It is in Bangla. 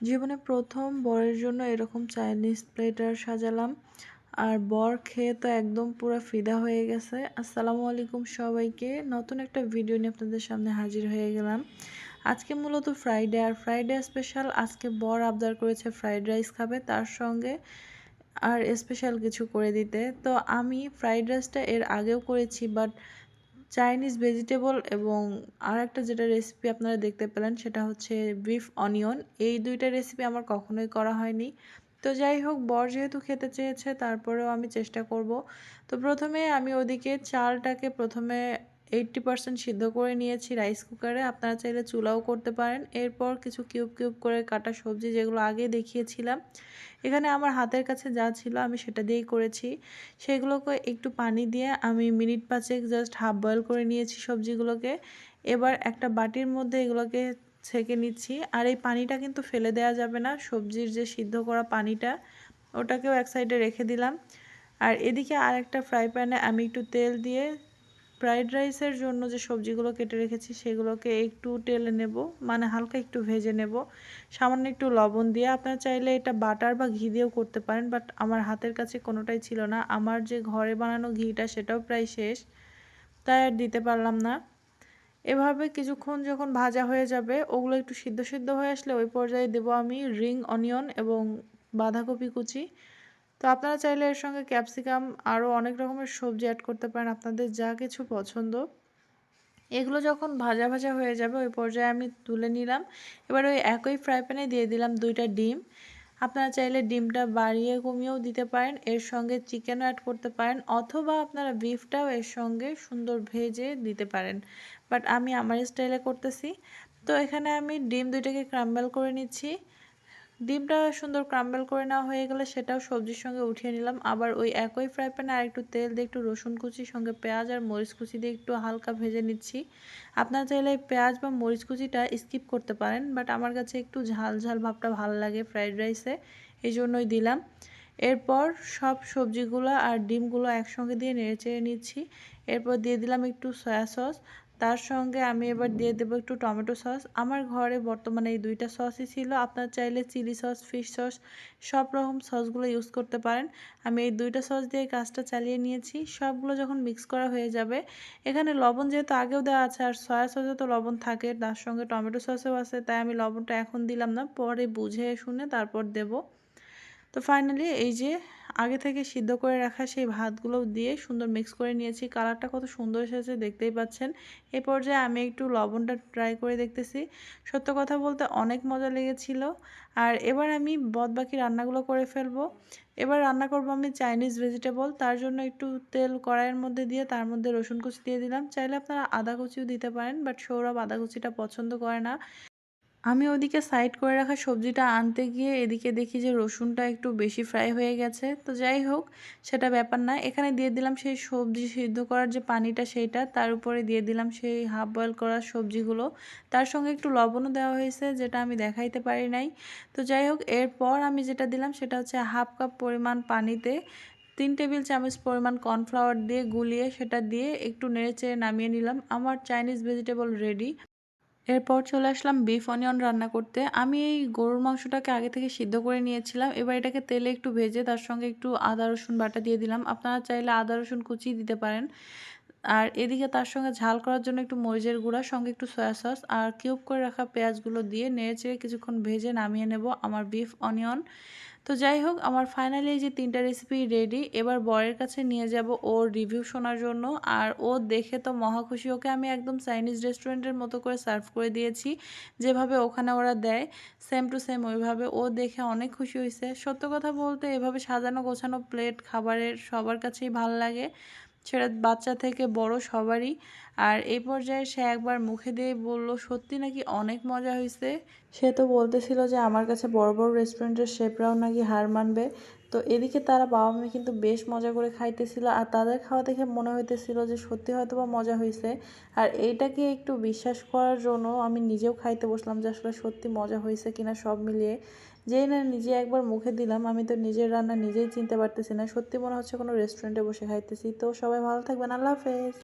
জীবনে প্রথম বরের জন্য এরকম চাইনিজ প্লেটার সাজালাম। আর বর খেয়ে তো একদম পুরো ফিদা হয়ে গেছে। আসসালামু আলাইকুম সবাইকে। নতুন একটা ভিডিও নিয়ে আপনাদের সামনে হাজির হয়ে গেলাম। আজকে মূলত ফ্রাইডে, আর ফ্রাইডে স্পেশাল আজকে বর আবদার করেছে ফ্রাইড রাইস খাবে তার সঙ্গে আর স্পেশাল কিছু করে দিতে। তো আমি ফ্রাইড রাইসটা এর আগেও করেছি, বাট চাইনিজ ভেজিটেবল এবং আর একটা যেটা রেসিপি আপনারা দেখতে পেলেন সেটা হচ্ছে বিফ অনিয়ন এই দুইটা রেসিপি আমার কখনোই করা হয়নি। তো যাই হোক, বর যেহেতু খেতে চেয়েছে, তারপরেও আমি চেষ্টা করব। তো প্রথমে আমি ওদিকে চালটাকে প্রথমে এইট্টি পারসেন্ট সিদ্ধ করে নিয়েছি রাইস কুকারে আপনারা চাইলে চুলাও করতে পারেন। এরপর কিছু কিউব কিউব করে কাটা সবজি যেগুলো আগে দেখিয়েছিলাম। এখানে আমার হাতের কাছে যা ছিল আমি সেটা দিয়েই করেছি। সেগুলোকে একটু পানি দিয়ে আমি মিনিট পাঁচেক জাস্ট হাফ বয়েল করে নিয়েছি সবজিগুলোকে। এবার একটা বাটির মধ্যে এগুলোকে ছেঁকে নিচ্ছি। আর এই পানিটা কিন্তু ফেলে দেওয়া যাবে না। সবজির যে সিদ্ধ করা পানিটা, ওটাকেও এক সাইডে রেখে দিলাম। আর এদিকে আর একটা ফ্রাই প্যানে আমি একটু তেল দিয়ে ফ্রাইড রাইসের জন্য যে সবজিগুলো কেটে রেখেছি, সেগুলোকে একটু টেলে নেব মানে হালকা একটু ভেজে নেব। সামান্য একটু লবণ দিয়ে, আপনারা চাইলে এটা বাটার বা ঘি দিয়েও করতে পারেন বাট আমার হাতের কাছে কোনোটাই ছিল না। আমার যে ঘরে বানানো ঘিটা, সেটাও প্রায় শেষ, তাই আর দিতে পারলাম না। এভাবে কিছুক্ষণ যখন ভাজা হয়ে যাবে, ওগুলো একটু সিদ্ধ সিদ্ধ হয়ে আসলে ওই পর্যায়ে দেবো আমি রিং, অনিয়ন এবং বাঁধাকপি কুচি। তো আপনারা চাইলে এর সঙ্গে ক্যাপসিকাম আরও অনেক রকমের সবজি অ্যাড করতে পারেন, আপনাদের যা কিছু পছন্দ। এগুলো যখন ভাজা ভাজা হয়ে যাবে, ওই পর্যায়ে আমি তুলে নিলাম। এবার ওই একই ফ্রাই প্যানে দিয়ে দিলাম দুইটা ডিম। আপনারা চাইলে ডিমটা বাড়িয়ে কমিয়েও দিতে পারেন, এর সঙ্গে চিকেনও অ্যাড করতে পারেন, অথবা আপনারা বিফটাও এর সঙ্গে সুন্দর ভেজে দিতে পারেন। বাট আমি আমার স্টাইলে করতেছি। তো এখানে আমি ডিম দুইটাকে ক্রাম্বেল করে নিচ্ছি। ডিমটা সুন্দর ক্রাম্বেল করে নেওয়া হয়ে গেলে সেটাও সবজির সঙ্গে উঠিয়ে নিলাম। আবার ওই একই ফ্রাই প্যানে আর একটু তেল দিয়ে একটু রসুন কুচির সঙ্গে পেঁয়াজ আর মরিচ কুচি দিয়ে একটু হালকা ভেজে নিচ্ছি। আপনারা চাইলে পেঁয়াজ বা মরিচ কুচিটা স্কিপ করতে পারেন, বাট আমার কাছে একটু ঝাল ঝাল ভাবটা ভালো লাগে ফ্রাইড রাইসে, এই জন্যই দিলাম। এরপর সব সবজিগুলো আর ডিমগুলো একসঙ্গে দিয়ে নেড়ে চেড়ে নিচ্ছি। এরপর দিয়ে দিলাম একটু সয়া সস। তার সঙ্গে আমি এবার দিয়ে দেবো একটু টমেটো সস। আমার ঘরে বর্তমানে এই দুইটা সসই ছিল। আপনার চাইলে চিলি সস, ফিশ সস, সব রকম সসগুলো ইউজ করতে পারেন। আমি এই দুইটা সস দিয়ে কাজটা চালিয়ে নিয়েছি। সবগুলো যখন মিক্স করা হয়ে যাবে, এখানে লবণ যেহেতু আগেও দেওয়া আছে, আর সয়া সসে তো লবণ থাকে, তার সঙ্গে টমেটো সসেও আছে, তাই আমি লবণটা এখন দিলাম না, পরে বুঝে শুনে তারপর দেব। তো ফাইনালি এই যে আগে থেকে সিদ্ধ করে রাখা সেই ভাতগুলো দিয়ে সুন্দর মিক্স করে নিয়েছি। কালারটা কত সুন্দর এসেছে দেখতেই পাচ্ছেন। এ পর্যায়ে আমি একটু লবণটা ট্রাই করে দেখতেছি। সত্য কথা বলতে অনেক মজা লেগেছিল। আর এবার আমি বদ বাকি রান্নাগুলো করে ফেলব। এবার রান্না করব আমি চাইনিজ ভেজিটেবল তার জন্য একটু তেল কড়াইয়ের মধ্যে দিয়ে তার মধ্যে রসুন কুচি দিয়ে দিলাম। চাইলে আপনারা আদা কুচিও দিতে পারেন বাট সৌরভ আদা কুচিটা পছন্দ করে না। আমি ওদিকে সাইড করে রাখা সবজিটা আনতে গিয়ে এদিকে দেখি যে রসুনটা একটু বেশি ফ্রাই হয়ে গেছে। তো যাই হোক, সেটা ব্যাপার না। এখানে দিয়ে দিলাম সেই সবজি সিদ্ধ করার যে পানিটা সেইটা, তার উপরে দিয়ে দিলাম সেই হাফ বয়েল করা সবজিগুলো। তার সঙ্গে একটু লবণও দেওয়া হয়েছে, যেটা আমি দেখাইতে পারি নাই। তো যাই হোক, এরপর আমি যেটা দিলাম সেটা হচ্ছে হাফ কাপ পরিমাণ পানিতে তিন টেবিল চামচ পরিমাণ কর্নফ্লাওয়ার দিয়ে গুলিয়ে সেটা দিয়ে একটু নেড়ে চেড়ে নামিয়ে নিলাম। আমার চাইনিজ ভেজিটেবল রেডি এরপর চলে আসলাম বিফ অনিয়ন রান্না করতে। আমি এই গরুর মাংসটাকে আগে থেকে সিদ্ধ করে নিয়েছিলাম। এবার এটাকে তেলে একটু ভেজে তার সঙ্গে একটু আদা, রসুন বাটা দিয়ে দিলাম। আপনারা চাইলে আদা, রসুন কুচি দিতে পারেন। আর এদিকে তার সঙ্গে ঝাল করার জন্য একটু মরিচের গুঁড়া, সঙ্গে একটু সয়া সস আর কিউব করে রাখা পেঁয়াজগুলো দিয়ে নেড়ে চেড়ে কিছুক্ষণ ভেজে নামিয়ে নেব আমার বিফ অনিয়ন তো যাই হোক, আমার ফাইনালি যে তিনটা রেসিপি রেডি এবার বরের কাছে নিয়ে যাব ওর রিভিউ শোনার জন্য। আর ও দেখে তো মহা খুশি, ওকে আমি একদম চাইনিজ রেস্টুরেন্টের মতো করে সার্ভ করে দিয়েছি, যেভাবে ওখানে ওরা দেয় সেম টু সেম ওইভাবে। ও দেখে অনেক খুশি হয়েছে সত্য কথা বলতে এভাবে সাজানো গোছানো প্লেট খাবারের সবার কাছেই ভালো লাগে। সেটা বাচ্চা থেকে বড় সবারই। আর এই পর্যায়ে সে একবার মুখে দিয়ে বলল, সত্যি নাকি অনেক মজা হয়েছে সে তো বলতেছিল যে, আমার কাছে বড় বড় রেস্টুরেন্টের শেফরাও নাকি হার মানবে। তো এদিকে তারা বাবা মেয়ে কিন্তু বেশ মজা করে খাইতেছিল আর তাদের খাওয়া দেখে মনে হইতেছিল যে, সত্যি হয়তো বা মজা হয়েছে আর এইটাকে একটু বিশ্বাস করার জন্য আমি নিজেও খাইতে বসলাম যে, আসলে সত্যি মজা হয়েছে কিনা সব মিলিয়ে। যেই না নিজে একবার মুখে দিলাম, আমি তো নিজের রান্না নিজেই চিনতে পারতেছি না। সত্যি মনে হচ্ছে কোনো রেস্টুরেন্টে বসে খাইতেছি। তো সবাই ভালো থাকবেন। আল্লাহ হাফেজ।